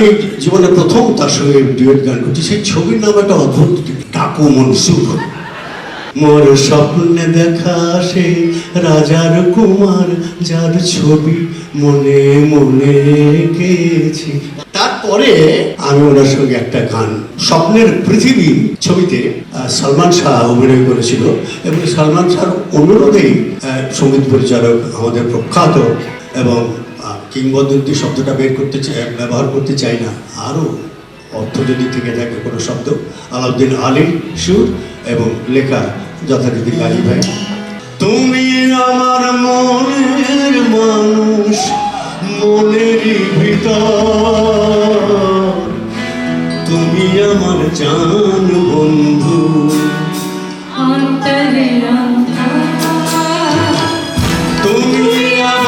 আমি জীবনে প্রথম তার সঙ্গে ডুয়েট গান করছি। সেই ছবির নাম একটা অদ্ভুত টাকু মনসুর। মোর স্বপ্নে দেখা সে রাজার কুমার, যার ছবি মনে মনে এঁকেছি। তারপরে আমি ওনার সঙ্গে একটা গান, স্বপ্নের পৃথিবী ছবিতে সালমান শাহ অভিনয় করেছিল। এবং সালমান শাহর অনুরোধেই সংগীত পরিচালক আমাদের প্রখ্যাত এবং কিংবদন্তি শব্দটা বের করতে চাই ব্যবহার করতে চাই না। আরও অর্থ যদি থেকে থাকে কোনো শব্দ আলাউদ্দিন আলী সুর এবং লেখা যথারীতি গালি ভাই। তুমি আমার মনের মানুষ মনের তুমি আমার জান বন্ধু। তুমি আমার